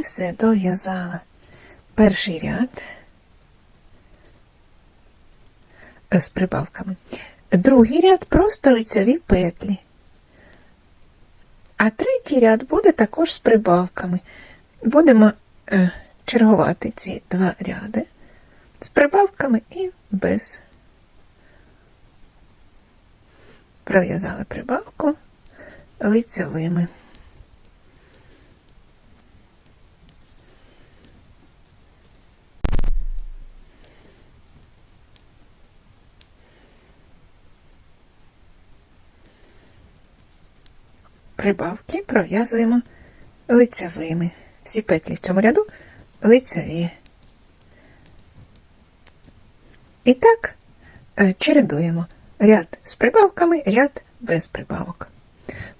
Все, дов'язала перший ряд е, з прибавками. Другий ряд просто лицеві петлі. А третій ряд буде також з прибавками. Будемо е, чергувати ці два ряди з прибавками і без. Пров'язали прибавку лицьовими. Прибавки пров'язуємо лицевими. Всі петлі в цьому ряду лицеві. І так е, чередуємо ряд з прибавками, ряд без прибавок.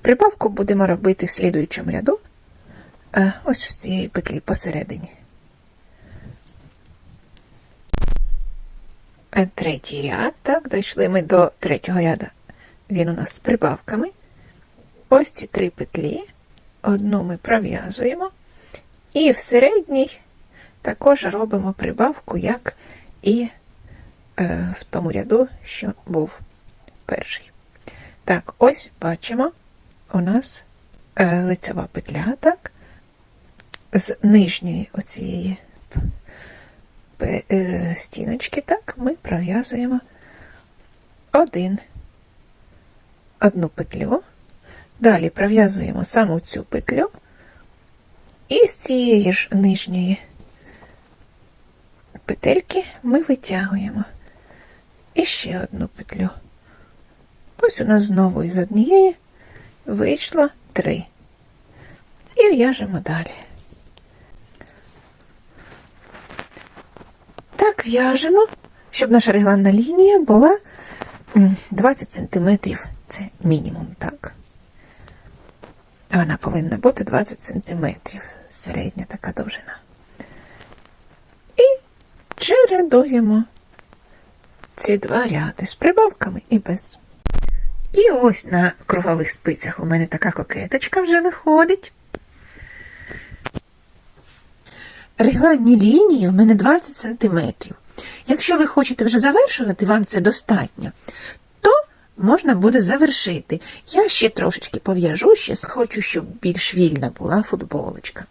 Прибавку будемо робити в слідуючому ряду, е, ось в цій петлі посередині. Е, Третій ряд, так, дійшли ми до третього ряду. Він у нас з прибавками. Ось ці три петлі, одну ми пров'язуємо, і в середній також робимо прибавку, як і е, в тому ряду, що був перший. Так, ось бачимо, у нас е, лицева петля, так, з нижньої оцієї е, стіночки, так, ми пров'язуємо один, одну петлю. Далі пров'язуємо саму цю петлю і з цієї ж нижньої петельки ми витягуємо і ще одну петлю. Ось у нас знову із однієї вийшло три. І в'яжемо далі. Так в'яжемо, щоб наша регланна лінія була 20 см. Це мінімум, так. Вона повинна бути 20 см. Середня така довжина. І чередуємо ці два ряди з прибавками і без. І ось на кругових спицях у мене така кокеточка вже виходить. Регланні лінії у мене 20 см. Якщо ви хочете вже завершувати, вам це достатньо, можна буде завершити. Я ще трошечки пов'яжу, ще хочу, щоб більш вільна була футболочка.